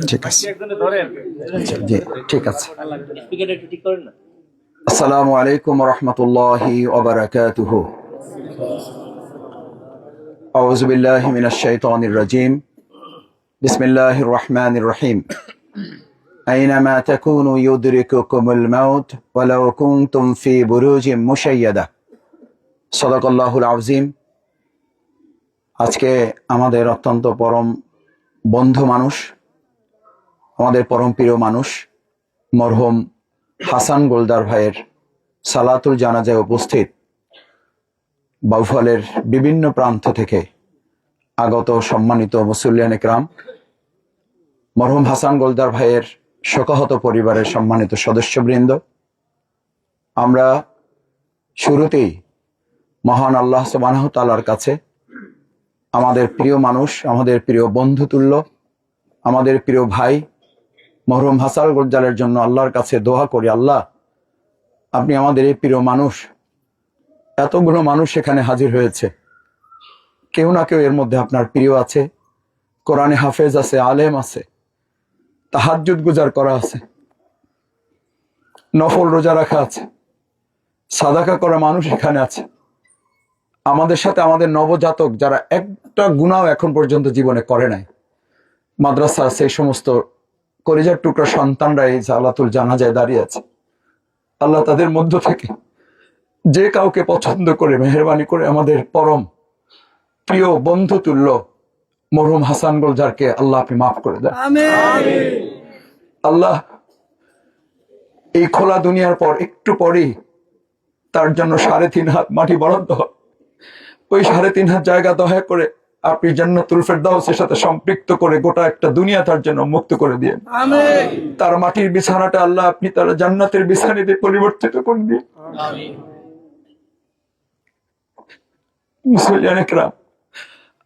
ঠিক আছে জি ঠিক আছে স্পিকারটা একটু ঠিক করেন না আসসালামু আলাইকুম রহমতুল্লাহি ওবরাকাতুহু أعوذ بالله من الشيطان الرجيم بسم الله الرحمن الرحيم أينما تكونوا يدرككم الموت ولو كنتم في بروج مشيدة صدق الله العظيم আজকে আমাদের অত্যন্ত পরম বন্ধু মানুষ আমাদের পরম প্রিয় মানুষ, মরহম হাসান গোলদার ভাইয়ের সালাতুল জানাজায় উপস্থিত বাউফলের বিভিন্ন প্রান্ত থেকে আগত সম্মানিত মুসল্লিয়ান একরাম, মরহুম হাসান গোলদার ভাইয়ের শোকাহত পরিবারের সম্মানিত সদস্যবৃন্দ, আমরা শুরুতেই মহান আল্লাহ সুবাহ তালার কাছে আমাদের প্রিয় মানুষ, আমাদের প্রিয় বন্ধুতুল্য, আমাদের প্রিয় ভাই মহরুম হাসান গোলজারের জন্য আল্লাহর কাছে দোয়া করি, আল্লাহ, আপনি আমাদের এই প্রিয় মানুষ। এতগুলো মানুষ এখানে হাজির হয়েছে। কেউ না কেউ এর মধ্যে আপনার প্রিয় আছে। কোরআনে হাফেজ আছে, আলেম আছে। তাহাজুদ গুজার করা আছে। নফল রোজা রাখা আছে। সাদাকা করা মানুষ এখানে আছে। আমাদের সাথে আমাদের নবজাতক যারা একটা গুণাও এখন পর্যন্ত জীবনে করে নাই। মাদ্রাসা, সেই সমস্ত কলিজার টুকরা সন্তানরা এই জালাতুল জানাজায় দাঁড়িয়ে আছে। আল্লাহ তাদের মধ্য থেকে যে কাউকে পছন্দ করে মেহরবানি করে আমাদের পরম প্রিয় বন্ধু তুল্য মরহুম হাসান গোলজারকে আল্লাহ আপনি মাফ করে দেন। আল্লাহ এই খোলা দুনিয়ার পর একটু পরেই তার জন্য সাড়ে তিন হাত মাটি বরাদ্দ হয়। ওই সাড়ে তিন হাত জায়গা দয়া করে আপনি জান্নাতুল ফেরদাউসের সাথে সম্পৃক্ত করে গোটা একটা দুনিয়া তার জন্য মুক্ত করে দিয়ে তার মাটির বিছানাটা আল্লাহ আপনি তার জান্নাতের বিছানিতে পরিবর্তিত করে দিয়ে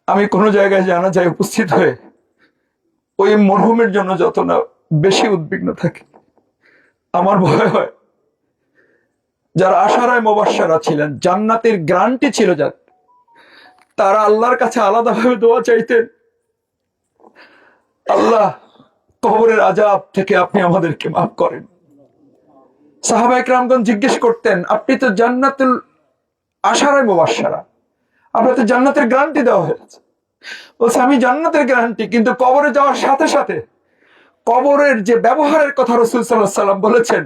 আমি কোনো জায়গায় জানা যায় উপস্থিত হয়ে ওই মরহুমের জন্য যত না বেশি উদ্বিগ্ন থাকি। আমার ভয় হয় যারা আশারায় মোবাসারা ছিলেন জান্নাতের গ্রান্টি ছিল যার তারা আল্লাহর কাছে আলাদাভাবে দোয়া চাইতেন। আল্লাহ, কবরের আজাব থেকে আপনি আমাদেরকে মাফ করেন। সাহাবা ইকরামগণ জিজ্ঞেস করতেন, আপনি তো জান্নাতুল আশারায় মোবাসারা আপনার তো জান্নাতের গ্যারান্টি দেওয়া হয়েছে বলছে, আমি জান্নাতের গ্যারান্টি, কিন্তু কবরে যাওয়ার সাথে সাথে কবরের যে ব্যবহারের কথা রসুল সাল্লাহ সাল্লাম বলেছেন,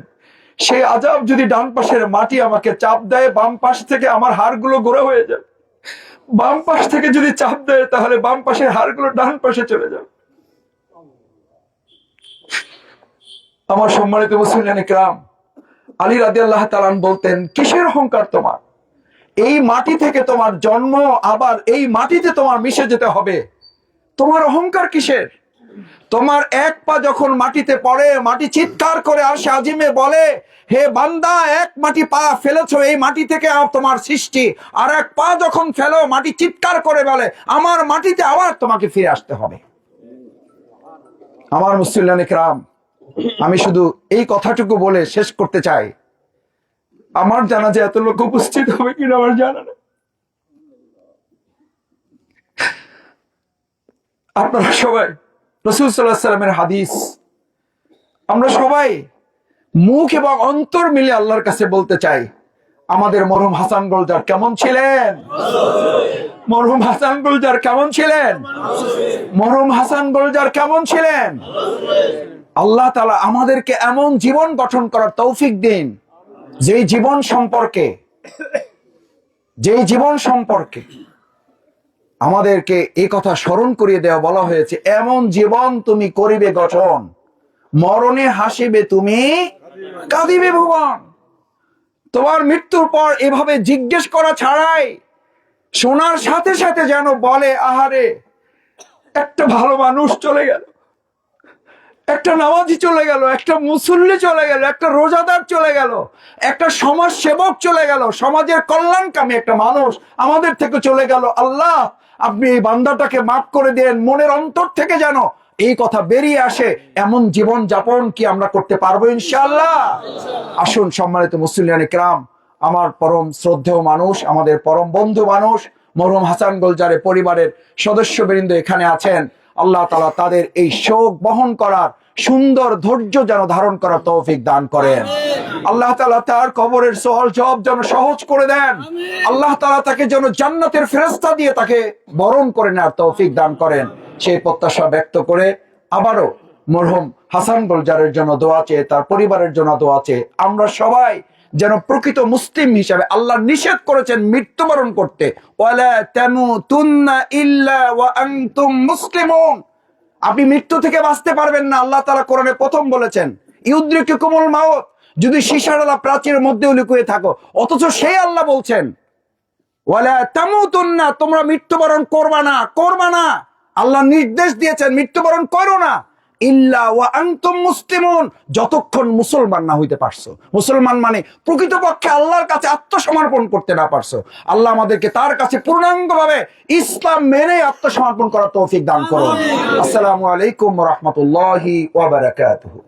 সেই আজাব যদি ডান পাশের মাটি আমাকে চাপ দেয়, বাম পাশ থেকে আমার হাড়গুলো গোড়া হয়ে যাবে বাম পাশ থেকে যদি চাপ দেয়, তাহলে বাম পাশের হাড়গুলো ডান পাশে চলে যাবে। আমার সম্মানিত মুসলিম ক্রাম, আলী রাজি আল্লাহ তালান বলতেন, কিসের অহংকার তোমার? এই মাটি থেকে তোমার জন্ম, আবার এই মাটিতে তোমার মিশে যেতে হবে। তোমার অহংকার কিসের? তোমার এক পা যখন মাটিতে পড়ে, মাটি চিৎকার করে আর সে আজিমে বলে, হে বান্দা, এক মাটি পা ফেলেছো, এই মাটি থেকে তোমার সৃষ্টি। আর এক পা যখন ফেলো, মাটি চিৎকার করে বলে, আমার মাটিতে আবার তোমাকে ফিরে আসতে হবে। আমার মুসলিম রাম আমি শুধু এই কথাটুকু বলে শেষ করতে চাই। আমার জানা যে এত লোক উপস্থিত হবে কিনা আমার জানা না আপনারা সবাই রসুল সাল্লামের হাদিস। আমরা সবাই মুখ এবং অন্তর মিলে আল্লাহর কাছে বলতে চাই, আমাদের মরহুম হাসান গোলজার কেমন ছিলেন? মরহুম হাসান গোলজার কেমন ছিলেন? মরহুম হাসান গোলজার কেমন ছিলেন? আল্লাহ তালা আমাদেরকে এমন জীবন গঠন করার তৌফিক দিন, যেই জীবন সম্পর্কে, যেই জীবন সম্পর্কে আমাদেরকে এ কথা স্মরণ করিয়ে দেওয়া বলা হয়েছে, এমন জীবন তুমি করিবে গঠন। মরণে হাসিবে তুমি, কাঁদিবে ভুবন তোমার মৃত্যুর পর এভাবে জিজ্ঞেস করা ছাড়াই শোনার সাথে সাথে যেন বলে, আহারে, একটা ভালো মানুষ চলে গেল। একটা নামাজি চলে গেল, একটা মুসল্লি চলে গেল, একটা রোজাদার চলে গেল, একটা সমাজ সেবক চলে গেল, সমাজের কল্যাণকামী একটা মানুষ আমাদের থেকে চলে গেল। আল্লাহ, আপনি এই বান্দাটাকে মাফ করে দেন, মনের অন্তর থেকে যেন এই কথা বেরিয়ে আসে, এমন জীবন যাপন কি আমরা করতে পারব ইনশাআল্লাহ? আসুন সম্মানিত মুসলিয়ান ক্রাম আমার পরম শ্রদ্ধেয় মানুষ, আমাদের পরম বন্ধু মানুষ, মরহুম হাসান গোলজারের পরিবারের সদস্যবৃন্দ এখানে আছেন। আল্লাহ তালা তাদের এই শোক বহন করার সুন্দর ধৈর্য যেন ধারণ করার তৌফিক দান করেন। আল্লাহ তালা তার কবরের সহল জব যেন সহজ করে দেন। আল্লাহ তালা তাকে যেন জান্নাতের ফেরস্তা দিয়ে তাকে বরণ করে নেওয়ার তৌফিক দান করেন। সেই প্রত্যাশা ব্যক্ত করে আবারও মরহুম হাসান গোলজারের জন্য দোয়া চেয়ে তার পরিবারের জন্য দোয়া চেয়ে আমরা সবাই যেন প্রকৃত মুসলিম হিসাবে আল্লাহ নিষেধ করেছেন মৃত্যুবরণ করতে। আপনি মৃত্যু থেকে বাঁচতে পারবেন না, আল্লাহ তাআলা কোরআনে প্রথম বলেছেন ইউদ্রিকুমুল মাউত, যদি সীসাডালা প্রাচীরের মধ্যেও লুকিয়ে থাকো, অথচ সেই আল্লাহ বলছেন তোমরা মৃত্যুবরণ করবা না করবা না। আল্লাহ নির্দেশ দিয়েছেন, মৃত্যুবরণ করো না। ইল্লা ওয়া আনতুম মুসলিমুন যতক্ষণ মুসলমান না হইতে পারছ। মুসলমান মানে প্রকৃতপক্ষে আল্লাহর কাছে আত্মসমর্পণ করতে না পারছ। আল্লাহ আমাদেরকে তার কাছে পূর্ণাঙ্গভাবে ইসলাম মেনে আত্মসমর্পণ করার তৌফিক দান করুন আসসালামু আলাইকুম রাহমাতুল্লাহি ওয়া বারাকাতুহু।